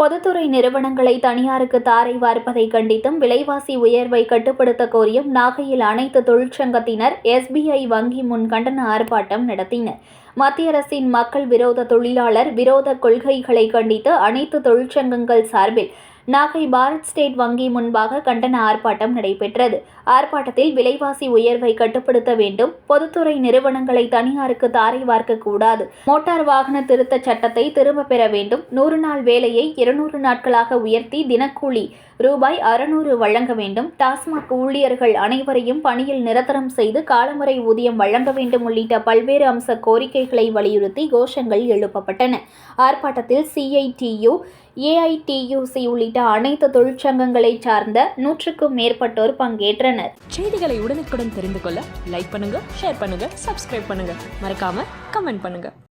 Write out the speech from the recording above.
பொதுத்துறை நிறுவனங்களை தனியாருக்கு தாரை வார்ப்பதை கண்டித்தும் விலைவாசி உயர்வை கட்டுப்படுத்த கோரியும் நாகையில் அனைத்து தொழிற்சங்கத்தினர் எஸ்பிஐ வங்கி முன் கண்டன ஆர்ப்பாட்டம் நடத்தினர். மத்திய அரசின் மக்கள் விரோத தொழிலாளர் விரோத கொள்கைகளை கண்டித்து அனைத்து தொழிற்சங்கங்கள் சார்பில் நாகை பாரத் ஸ்டேட் வங்கி முன்பாக கண்டன ஆர்ப்பாட்டம் நடைபெற்றது. ஆர்ப்பாட்டத்தில் விலைவாசி உயர்வை கட்டுப்படுத்த வேண்டும். பொதுத்துறை நிறுவனங்களை தனியாருக்கு தாரை வார்க்க கூடாது. மோட்டார் வாகன திருத்தச் சட்டத்தை திரும்ப பெற வேண்டும். நூறு நாள் வேலையை இருநூறு நாட்களாக உயர்த்தி தினக்கூலி ரூபாய் அறுநூறு வழங்க வேண்டும். டாஸ்மாக் ஊழியர்கள் அனைவரையும் பணியில் நிரந்தரம் செய்து காலமுறை ஊதியம் வழங்க வேண்டும் உள்ளிட்ட பல்வேறு அம்ச கோரிக்கைகளை வலியுறுத்தி கோஷங்கள் எழுப்பப்பட்டன. ஆர்ப்பாட்டத்தில் சிஐடியு ஏஐடியூசி உள்ளிட்ட அனைத்து தொழிற்சங்கங்களை சார்ந்த நூற்றுக்கும் மேற்பட்டோர் பங்கேற்றனர். செய்திகளை உடனுக்குடன் தெரிந்து கொள்ள லைக் பண்ணுங்க ஷேர் பண்ணுங்க சப்ஸ்கிரைப் பண்ணுங்க. மறக்காம கமெண்ட் பண்ணுங்க.